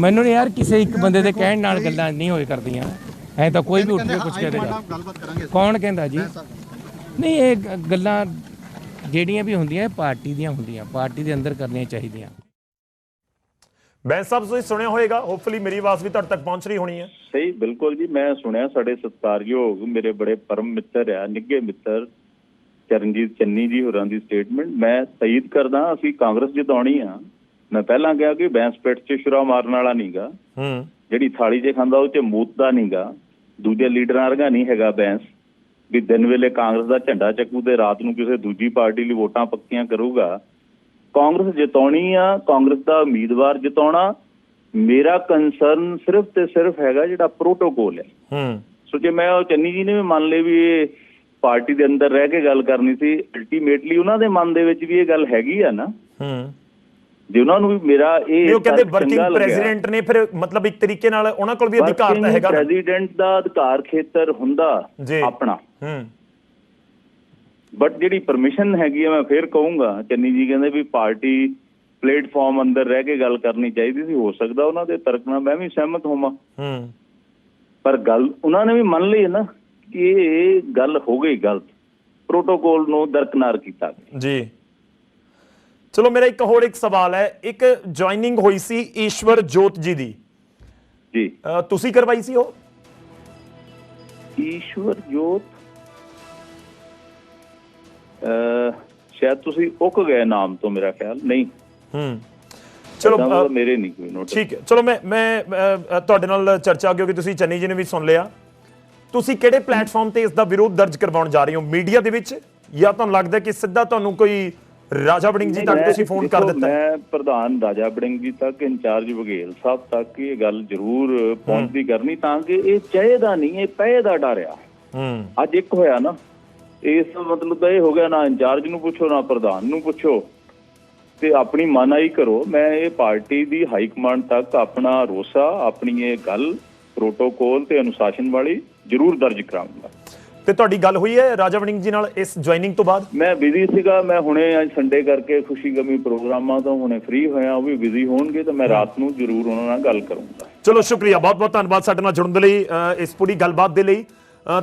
ਮੈਨੂੰ ਯਾਰ ਕਿਸੇ ਇੱਕ ਬੰਦੇ ਦੇ ਕਹਿਣ ਨਾਲ ਗੱਲਾਂ ਨਹੀਂ ਹੋਏ ਕਰਦੀਆਂ। ਐ ਤਾਂ ਕੋਈ ਵੀ ਉੱਠ ਕੇ ਕੁਝ ਕਹਿ ਦੇਗਾ। ਗੱਲਬਾਤ ਕਰਾਂਗੇ ਕੌਣ ਕਹਿੰਦਾ ਜੀ? ਨਹੀਂ ਇਹ ਗੱਲਾਂ ਜਿਹੜੀਆਂ ਵੀ ਹੁੰਦੀਆਂ ਇਹ ਪਾਰਟੀ ਦੀਆਂ ਹੁੰਦੀਆਂ ਪਾਰਟੀ ਦੇ ਅੰਦਰ ਕਰਨੀਆਂ ਚਾਹੀਦੀਆਂ। ਬੈਂਸ ਸਾਹਿਬ ਤੁਸੀਂ ਸੁਣਿਆ ਹੋਵੇਗਾ ਹੋਪਫੁਲੀ ਮੇਰੀ ਆਵਾਜ਼ ਵੀ ਤੁਹਾਡੇ ਤੱਕ ਪਹੁੰਚ ਰਹੀ ਹੋਣੀ ਹੈ। ਸਹੀ ਬਿਲਕੁਲ ਜੀ ਮੈਂ ਸੁਣਿਆ ਸਾਡੇ ਸਤਿਕਾਰਯੋਗ ਮੇਰੇ ਬੜੇ ਪਰਮ ਮਿੱਤਰ ਆ ਨਿੱਘੇ ਮਿੱਤਰ ਚਰਨਜੀਤ ਚੰਨੀ ਜੀ ਹੋਰਾਂ ਦੀ ਸਟੇਟਮੈਂਟ ਮੈਂ ਤਈਦ ਕਰਦਾ ਅਸੀਂ ਕਾਂਗਰਸ ਜਿਤਾਉਣੀ ਆ। ਮੈਂ ਪਹਿਲਾਂ ਕਿਹਾ ਕਿ ਬੈਂਸ ਪਿੱਠ 'ਚ ਸ਼ੁਰਾ ਮਾਰਨ ਵਾਲਾ ਨਹੀਂਗਾ। ਹੂੰ। ਜਿਹੜੀ ਥਾਲੀ 'ਚ ਖਾਂਦਾ ਉਹ 'ਚ ਮੂਤਦਾ ਨਹੀਂਗਾ। ਦੂਜੇ ਲੀਡਰਾਂ ਵਰਗਾ ਨਹੀਂ ਹੈਗਾ ਬੈਂਸ। ਵੀ ਦਿਨ ਵੇਲੇ ਕਾਂਗਰਸ ਦਾ ਝੰਡਾ ਚੱਕੂ ਤੇ ਰਾਤ ਨੂੰ ਕਿਸੇ ਦੂਜੀ ਪਾਰਟੀ ਲਈ ਵੋਟਾਂ ਪੱਕੀਆਂ ਕਰੂਗਾ। ਕਾਂਗਰਸ ਜਿਤਾਉਣੀ ਆ ਕਾਂਗਰਸ ਦਾ ਉਮੀਦਵਾਰ ਜਿਤਾਉਣਾ ਮੇਰਾ ਕੰਸਰਨ ਸਿਰਫ ਤੇ ਸਿਰਫ ਹੈਗਾ ਜਿਹੜਾ ਪ੍ਰੋਟੋਕੋਲ ਹੈ। ਹੂੰ। ਸੋ ਜੇ ਮੈਂ ਉਹ ਚੰਨੀ ਜੀ ਨੇ ਵੀ ਮੰਨ ਲਈ ਵੀ ਇਹ ਪਾਰਟੀ ਦੇ ਅੰਦਰ ਰਹਿ ਕੇ ਗੱਲ ਕਰਨੀ ਸੀ ਅਲਟੀਮੇਟਲੀ ਉਹਨਾਂ ਦੇ ਮਨ ਦੇ ਵਿੱਚ ਵੀ ਇਹ ਗੱਲ ਹੈਗੀ ਆ ਨਾ। ਹੂੰ। ਜੇ ਉਹਨਾਂ ਨੂੰ ਵੀ ਮੇਰਾ ਇਹ ਉਹ ਕਹਿੰਦੇ ਵਰਕਿੰਗ। ਪ੍ਰੈਜ਼ੀਡੈਂਟ ਨੇ ਫਿਰ ਮਤਲਬ ਇੱਕ ਤਰੀਕੇ ਨਾਲ ਉਹਨਾਂ ਕੋਲ ਵੀ ਅਧਿਕਾਰ ਤਾਂ ਹੈਗਾ। ਪ੍ਰੈਜ਼ੀਡੈਂਟ ਦਾ ਅਧਿਕਾਰ ਖੇਤਰ ਹੁੰਦਾ। ਆਪਣਾ। ਹੂੰ। ਬਟ ਜਿਹੜੀ ਪਰਮਿਸ਼ਨ ਹੈਗੀ ਆ ਮੈਂ ਫੇਰ ਕਹੂੰਗਾ ਚੰਨੀ ਜੀ ਕਹਿੰਦੇ ਵੀ ਪਾਰਟੀ ਪਲੇਟਫਾਰਮ ਅੰਦਰ ਰਹਿ ਕੇ ਗੱਲ ਕਰਨੀ ਚਾਹੀਦੀ ਸੀ ਹੋ ਸਕਦਾ ਉਹਨਾਂ ਦੇ ਤਰਕ ਨਾਲ ਮੈਂ ਵੀ ਸਹਿਮਤ ਹੋਵਾਂ। ਹੂੰ। ਪਰ ਗੱਲ ਉਹਨਾਂ ਨੇ ਵੀ ਮੰਨ ਲਈ ਹੈ ਨਾ ਕਿ ਇਹ ਗੱਲ ਹੋ ਗਈ ਗਲਤ। ਪ੍ਰੋਟੋਕੋਲ ਨੂੰ ਦਰਕਨਾਰ ਕੀਤਾ ਜੀ। ਚਲੋ ਮੇਰਾ ਇੱਕ ਹੋਰ ਇੱਕ ਸਵਾਲ ਹੈ। ਇੱਕ ਜੁਆਇਨਿੰਗ ਹੋਈ ਸੀ ਈਸ਼ਵਰ ਜੋਤ ਜੀ ਦੀ। ਜੀ। ਤੁਸੀਂ ਕਰਵਾਈ ਸੀ ਉਹ? ਈਸ਼ਵਰ ਜੋਤ? ਸ਼ਾਇਦ ਤੁਸੀਂ ਉੱਕ ਗਏ ਨਾਮ ਤੋਂ ਮੇਰਾ ਖਿਆਲ। ਨਹੀਂ। ਹੂੰ। ਚਲੋ ਮੇਰੇ ਨਹੀਂ ਕੋਈ ਨੋਟ ਠੀਕ ਹੈ। ਚਲੋ ਮੈਂ ਮੈਂ ਤੁਹਾਡੇ ਨਾਲ ਚਰਚਾ ਕਿਉਂਕਿ ਤੁਸੀਂ ਚੰਨੀ ਜੀ ਨੇ ਵੀ ਸੁਣ ਲਿਆ। ਤੁਸੀਂ ਕਿਹੜੇ ਪਲੇਟਫਾਰਮ ਤੇ ਇਸ ਦਾ ਵਿਰੋਧ ਦਰਜ ਕਰਵਾਉਣ ਜਾ ਰਹੇ ਹੋ? ਮੀਡੀਆ ਦੇ ਵਿੱਚ? ਜਾਂ ਤੁਹਾਨੂੰ ਲੱਗਦਾ ਕਿ ਸਿੱਧਾ ਤੁਹਾਨੂੰ ਕੋਈ ਰਾਜਾ ਵੜਿੰਗ ਜੀ ਤੱਕ ਤੁਸੀਂ ਫੋਨ ਕਰ ਦਿੱਤਾ? ਮੈਂ ਪ੍ਰਧਾਨ ਰਾਜਾ ਬੜਿੰਗ ਜੀ ਤੱਕ ਇੰਚਾਰਜ ਵਗੇਲ ਸਾਹਿਬ ਤੱਕ ਇਹ ਗੱਲ ਜ਼ਰੂਰ ਪਹੁੰਚਦੀ ਕਰਨੀ ਤਾਂ ਕਿ ਇਹ ਚਾਹੀਦਾ ਨਹੀਂ ਇਹ ਪਏ ਦਾ ਡਰਿਆ ਹੂੰ। ਅੱਜ ਇੱਕ ਹੋਇਆ ਨਾ ਇਸ ਦਾ ਮਤਲਬ ਤਾਂ ਇਹ ਹੋ ਗਿਆ ਨਾ ਇੰਚਾਰਜ ਨੂੰ ਪੁੱਛੋ ਨਾ ਪ੍ਰਧਾਨ ਨੂੰ ਪੁੱਛੋ ਤੇ ਆਪਣੀ ਮਨਾਈ ਕਰੋ। ਮੈਂ ਇਹ ਪਾਰਟੀ ਦੀ ਹਾਈ ਕਮਾਂਡ ਤੱਕ ਆਪਣਾ ਰੋਸਾ ਆਪਣੀ ਇਹ ਗੱਲ ਪ੍ਰੋਟੋਕੋਲ ਤੇ ਅਨੁਸ਼ਾਸਨ ਵਾਲੀ ਜ਼ਰੂਰ ਦਰਜ ਕਰਾਂਗਾ। ਤੇ ਤੁਹਾਡੀ ਗੱਲ ਹੋਈ ਹੈ ਰਾਜਾ ਵੜਿੰਗ ਜੀ ਨਾਲ ਇਸ ਜੁਆਇਨਿੰਗ ਤੋਂ ਬਾਅਦ? ਮੈਂ ਬਿਜ਼ੀ ਸੀਗਾ ਮੈਂ ਹੁਣੇ ਅੱਜ ਸੰਡੇ ਕਰਕੇ ਖੁਸ਼ੀ ਗਮੀ ਪ੍ਰੋਗਰਾਮਾਂ ਤੋਂ ਹੁਣੇ ਫ੍ਰੀ ਹੋਇਆ ਉਹ ਵੀ ਬਿਜ਼ੀ ਹੋਣਗੇ ਤਾਂ ਮੈਂ ਰਾਤ ਨੂੰ ਜ਼ਰੂਰ ਉਹਨਾਂ ਨਾਲ ਗੱਲ ਕਰੂੰਗਾ। ਚਲੋ ਸ਼ੁਕਰੀਆ ਬਹੁਤ ਬਹੁਤ ਧੰਨਵਾਦ ਸਾਡੇ ਨਾਲ ਜੁੜਨ ਦੇ ਲਈ ਇਸ ਪੂਰੀ ਗੱਲਬਾਤ ਦੇ ਲਈ।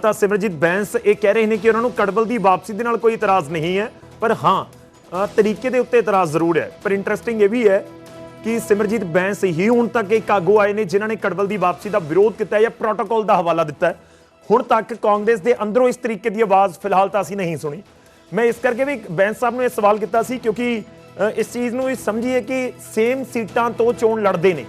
ਤਾਂ ਸਿਮਰਜੀਤ ਬੈਂਸ ਇਹ ਕਹਿ ਰਹੇ ਨੇ ਕਿ ਉਹਨਾਂ ਨੂੰ ਕੜਬਲ ਦੀ ਵਾਪਸੀ ਦੇ ਨਾਲ ਕੋਈ ਇਤਰਾਜ਼ ਨਹੀਂ ਹੈ ਪਰ ਹਾਂ ਤਰੀਕੇ ਦੇ ਉੱਤੇ ਇਤਰਾਜ਼ ਜ਼ਰੂਰ ਹੈ। ਪਰ ਇੰਟਰਸਟਿੰਗ ਇਹ ਵੀ ਹੈ ਕਿ ਸਿਮਰਜੀਤ ਬੈਂਸ ਹੀ ਹੁਣ ਤੱਕ ਇੱਕ ਆਗੂ ਆਏ ਨੇ ਜਿਨ੍ਹਾਂ ਨੇ ਕੜਬਲ ਦੀ ਵਾਪਸੀ ਦਾ ਵਿਰੋਧ ਕੀਤਾ ਹੈ ਜਾਂ ਪ੍ਰੋਟੋਕਾਲ ਦਾ ਹਵਾਲਾ ਦਿੱਤਾ ਹੈ। ਹੁਣ ਤੱਕ ਕਾਂਗਰਸ ਦੇ ਅੰਦਰੋਂ ਇਸ ਤਰੀਕੇ ਦੀ ਆਵਾਜ਼ ਫਿਲਹਾਲ ਤਾਂ ਅਸੀਂ ਨਹੀਂ ਸੁਣੀ। ਮੈਂ ਇਸ ਕਰਕੇ ਵੀ ਬੈਂਸ ਸਾਹਿਬ ਨੂੰ ਇਹ ਸਵਾਲ ਕੀਤਾ ਸੀ ਕਿਉਂਕਿ ਇਸ ਚੀਜ਼ ਨੂੰ ਇਹ ਸਮਝੀਏ ਕਿ ਸੇਮ ਸੀਟਾਂ ਤੋਂ ਚੋਣ ਲੜਦੇ ਨੇ।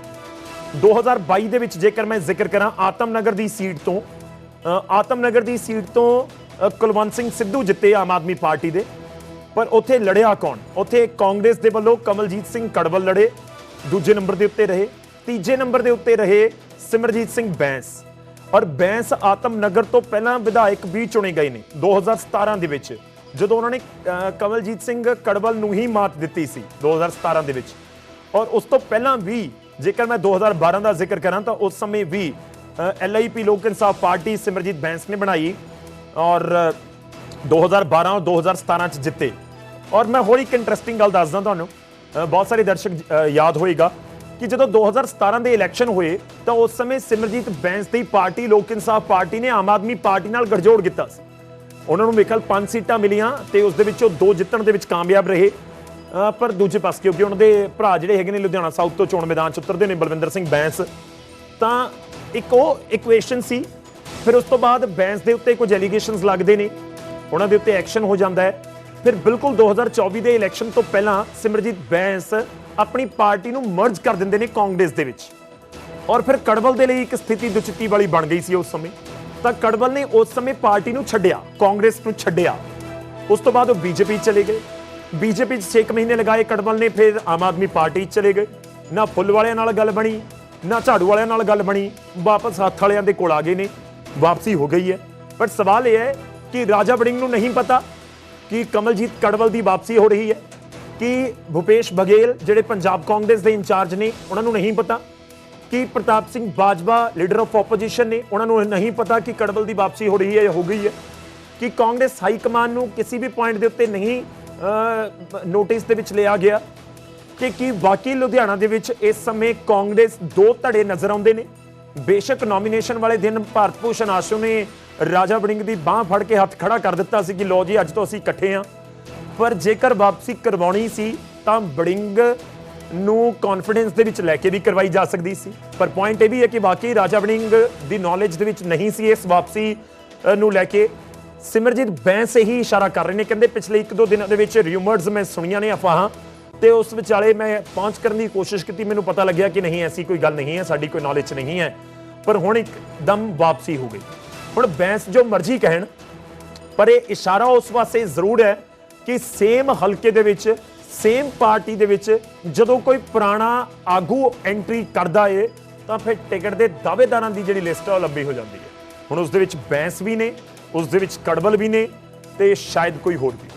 2022 ਦੇ ਵਿੱਚ ਜੇਕਰ ਮੈਂ ਜ਼ਿਕਰ ਕਰਾਂ ਆਤਮਨਗਰ ਦੀ ਸੀਟ ਤੋਂ ਅ, ਆਤਮਨਗਰ ਦੀ ਸੀਟ ਤੋਂ ਕੁਲਵੰਤ ਸਿੰਘ ਸਿੱਧੂ ਜਿੱਤੇ ਆਮ ਆਦਮੀ ਪਾਰਟੀ ਦੇ। ਪਰ ਉੱਥੇ ਲੜਿਆ ਕੌਣ? ਉੱਥੇ ਕਾਂਗਰਸ ਦੇ ਵੱਲੋਂ ਕਮਲਜੀਤ ਸਿੰਘ ਕੜਵਲ ਲੜੇ ਦੂਜੇ ਨੰਬਰ ਦੇ ਉੱਤੇ ਰਹੇ ਤੀਜੇ ਨੰਬਰ ਦੇ ਉੱਤੇ ਰਹੇ ਸਿਮਰਜੀਤ ਸਿੰਘ ਬੈਂਸ। ਔਰ ਬੈਂਸ ਆਤਮ ਨਗਰ ਤੋਂ ਪਹਿਲਾਂ ਵਿਧਾਇਕ ਵੀ ਚੁਣੇ ਗਏ ਨੇ 2017 ਦੇ ਵਿੱਚ ਜਦੋਂ ਉਹਨਾਂ ਨੇ ਅਹ, ਕਵਲਜੀਤ ਸਿੰਘ ਕੜਵਲ ਨੂੰ ਹੀ ਮਾਤ ਦਿੱਤੀ ਸੀ 2017 ਦੇ ਵਿੱਚ। ਔਰ ਉਸ ਤੋਂ ਪਹਿਲਾਂ ਵੀ ਜੇਕਰ ਮੈਂ 2012 ਦਾ ਜ਼ਿਕਰ ਕਰਾਂ ਤਾਂ ਉਸ ਸਮੇਂ ਵੀ ਐਲਆਈਪੀ ਲੋਕ ਇਨਸਾਫ ਪਾਰਟੀ ਸਿਮਰਜੀਤ ਬੈਂਸ ਨੇ ਬਣਾਈ ਔਰ ਅ, 2012 ਔਰ 2017 ਚ ਜਿੱਤੇ। ਔਰ ਮੈਂ ਹੋਰ ਇੱਕ ਇੰਟਰਸਟਿੰਗ ਗੱਲ ਦੱਸਦਾ ਤੁਹਾਨੂੰ ਬਹੁਤ ਸਾਰੇ ਦਰਸ਼ਕ ਯਾਦ ਹੋਏਗਾ। ਕਿ ਜਦੋਂ 2017 ਦੇ ਇਲੈਕਸ਼ਨ ਹੋਏ ਤਾਂ ਉਸ ਸਮੇਂ ਸਿਮਰਜੀਤ ਬੈਂਸ ਦੀ ਪਾਰਟੀ ਲੋਕ ਇਨਸਾਫ ਪਾਰਟੀ ਨੇ ਆਮ ਆਦਮੀ ਪਾਰਟੀ ਨਾਲ ਗੜਜੋੜ ਕੀਤਾ ਸੀ। ਉਹਨਾਂ ਨੂੰ ਵਿਕਲ ਪੰਜ ਸੀਟਾਂ ਮਿਲੀਆਂ ਤੇ ਉਸ ਦੇ ਵਿੱਚੋਂ ਦੋ ਜਿੱਤਣ ਦੇ ਵਿੱਚ ਕਾਮਯਾਬ ਰਹੇ। ਪਰ ਦੂਜੇ ਪਾਸੇ ਕਿਉਂਕਿ ਉਹਨਾਂ ਦੇ ਭਰਾ ਜਿਹੜੇ ਹੈਗੇ ਨੇ ਲੁਧਿਆਣਾ ਸਾਊਥ ਤੋਂ ਚੋਣ ਮੈਦਾਨ ਚ ਉਤਰਦੇ ਨੇ ਬਲਵਿੰਦਰ ਸਿੰਘ ਬੈਂਸ, ਤਾਂ ਇੱਕ ਉਹ ਇਕੁਏਸ਼ਨ ਸੀ। ਫਿਰ ਉਸ ਤੋਂ ਬਾਅਦ ਬੈਂਸ ਦੇ ਉੱਤੇ ਕੁਝ ਐਲੀਗੇਸ਼ਨਸ ਲੱਗਦੇ ਨੇ। ਉਹਨਾਂ ਦੇ ਉੱਤੇ ਐਕਸ਼ਨ ਹੋ ਜਾਂਦਾ ਹੈ। ਫਿਰ ਬਿਲਕੁਲ 2024 ਦੇ ਇਲੈਕਸ਼ਨ ਤੋਂ ਪਹਿਲਾਂ ਸਿਮਰਜੀਤ ਬੈਂਸ ਆਪਣੀ ਪਾਰਟੀ ਨੂੰ ਮਰਜ ਕਰ ਦਿੰਦੇ ਨੇ ਕਾਂਗਰਸ ਦੇ ਵਿੱਚ। ਔਰ ਫਿਰ ਕੜਵਲ ਦੇ ਲਈ ਇੱਕ ਸਥਿਤੀ ਦੁਚਿੱਤੀ ਵਾਲੀ ਬਣ ਗਈ ਸੀ ਉਸ ਸਮੇਂ। ਤਾਂ ਕੜਵਲ ਨੇ ਉਸ ਸਮੇਂ ਪਾਰਟੀ ਨੂੰ ਛੱਡਿਆ, ਕਾਂਗਰਸ ਨੂੰ ਛੱਡਿਆ। ਉਸ ਤੋਂ ਬਾਅਦ ਉਹ ਬੀਜੇਪੀ ਚਲੇ ਗਏ। ਬੀਜੇਪੀ 'ਚ 6 ਮਹੀਨੇ ਲਗਾਏ ਕੜਵਲ ਨੇ, ਫਿਰ ਆਮ ਆਦਮੀ ਪਾਰਟੀ 'ਚ ਚਲੇ ਗਏ। ਨਾ ਫੁੱਲ ਵਾਲਿਆਂ ਨਾਲ ਗੱਲ ਬਣੀ, ਨਾ ਝਾੜੂ ਵਾਲਿਆਂ ਨਾਲ ਗੱਲ ਬਣੀ, ਵਾਪਸ ਹੱਥ ਵਾਲਿਆਂ ਦੇ ਕੋਲ ਆ ਗਏ ਨੇ, ਵਾਪਸੀ ਹੋ ਗਈ ਹੈ। ਪਰ ਸਵਾਲ ਇਹ ਹੈ ਕਿ ਰਾਜਾ ਵੜਿੰਗ ਨੂੰ ਨਹੀਂ ਪਤਾ ਕਿ ਕਮਲਜੀਤ ਕੜਵਲ ਦੀ ਵਾਪਸੀ ਹੋ ਰਹੀ ਹੈ। ਕਿ ਭੁਪੇਸ਼ ਬਘੇਲ ਜਿਹੜੇ ਪੰਜਾਬ ਕਾਂਗਰਸ ਦੇ ਇੰਚਾਰਜ ਨੇ, ਉਹਨਾਂ ਨੂੰ ਨਹੀਂ ਪਤਾ ਕਿ Partap Singh Bajwa leader of opposition ਨੇ, ਉਹਨਾਂ ਨੂੰ ਨਹੀਂ ਪਤਾ ਕਿ ਕੜਵਲ ਦੀ ਵਾਪਸੀ ਹੋ ਰਹੀ ਹੈ ਜਾਂ ਹੋ ਗਈ ਹੈ, ਕਿ ਕਾਂਗਰਸ ਹਾਈ ਕਮਾਨ ਨੂੰ ਕਿਸੇ ਵੀ ਪੁਆਇੰਟ ਦੇ ਉੱਤੇ ਨਹੀਂ ਨੋਟਿਸ ਦੇ ਵਿੱਚ ਲਿਆ ਗਿਆ ਕਿ, ਕੀ ਵਾਕਈ ਲੁਧਿਆਣਾ ਦੇ ਵਿੱਚ ਇਸ ਸਮੇਂ ਕਾਂਗਰਸ ਦੋ ਧੜੇ ਨਜ਼ਰ ਆਉਂਦੇ ਨੇ। ਬੇਸ਼ੱਕ ਨੋਮੀਨੇਸ਼ਨ ਵਾਲੇ ਦਿਨ ਭਾਰਤ ਭੂਸ਼ਣ ਆਸ਼ੂ ਨੇ ਰਾਜਾ ਵੜਿੰਗ ਦੀ ਬਾਹ ਫੜ ਕੇ ਹੱਥ ਖੜਾ ਕਰ ਦਿੱਤਾ ਸੀ ਕਿ ਲੋ ਜੀ, ਅੱਜ ਤੋਂ ਅਸੀਂ ਇਕੱਠੇ ਹਾਂ। ਪਰ ਜੇਕਰ ਵਾਪਸੀ ਕਰਵਾਉਣੀ ਸੀ, ਤਾਂ ਵੜਿੰਗ ਨੂੰ ਕੌਨਫੀਡੈਂਸ ਦੇ ਵਿੱਚ ਲੈ ਕੇ ਵੀ ਕਰਵਾਈ ਜਾ ਸਕਦੀ ਸੀ। ਪਰ ਪੁਆਇੰਟ ਇਹ ਵੀ ਹੈ ਕਿ ਵਾਕਈ ਰਾਜਾ ਵੜਿੰਗ ਦੀ ਨੌਲੇਜ ਦੇ ਵਿੱਚ ਨਹੀਂ ਸੀ ਇਸ ਵਾਪਸੀ ਨੂੰ ਲੈ ਕੇ। ਸਿਮਰਜੀਤ ਬੈਂਸ ਇਹੀ ਇਸ਼ਾਰਾ ਕਰ ਰਹੇ ਨੇ, ਕਹਿੰਦੇ ਪਿਛਲੇ 1-2 ਦਿਨਾਂ ਦੇ ਵਿੱਚ ਰਿਊਮਰਸ ਮੈਂ ਸੁਣੀਆਂ ਨੇ ਅਫਵਾਹਾਂ, ਤੇ ਉਸ ਵਿਚਾਲੇ ਮੈਂ ਪਹੁੰਚ ਕਰਨ ਦੀ ਕੋਸ਼ਿਸ਼ ਕੀਤੀ, ਮੈਨੂੰ ਪਤਾ ਲੱਗਿਆ ਕਿ ਨਹੀਂ, ਐਸੀ ਕੋਈ ਗੱਲ ਨਹੀਂ ਹੈ, ਸਾਡੀ ਕੋਈ ਨੌਲੇਜ ਨਹੀਂ ਹੈ। ਪਰ ਹੁਣ ਇੱਕਦਮ ਵਾਪਸੀ ਹੋ ਗਈ। ਹੁਣ ਬੈਂਸ ਜੋ ਮਰਜ਼ੀ ਕਹਿਣ, ਪਰ ਇਹ ਇਸ਼ਾਰਾ ਉਸ ਪਾਸੇ ਜ਼ਰੂਰ ਹੈ ਕਿ ਸੇਮ ਹਲਕੇ ਦੇ ਵਿੱਚ ਸੇਮ ਪਾਰਟੀ ਦੇ ਵਿੱਚ ਜਦੋਂ ਕੋਈ ਪੁਰਾਣਾ ਆਗੂ ਐਂਟਰੀ ਕਰਦਾ ਏ, ਤਾਂ ਫਿਰ ਟਿਕਟ ਦੇ ਦਾਅਵੇਦਾਰਾਂ ਦੀ ਜਿਹੜੀ ਲਿਸਟ ਆ ਉਹ ਲੰਬੀ ਹੋ ਜਾਂਦੀ ਹੈ। ਹੁਣ ਉਸ ਦੇ ਵਿੱਚ ਬੈਂਸ ਵੀ ਨੇ, ਉਸ ਦੇ ਵਿੱਚ ਕੜਬਲ ਵੀ ਨੇ ਤੇ ਸ਼ਾਇਦ ਕੋਈ ਹੋਰ ਵੀ।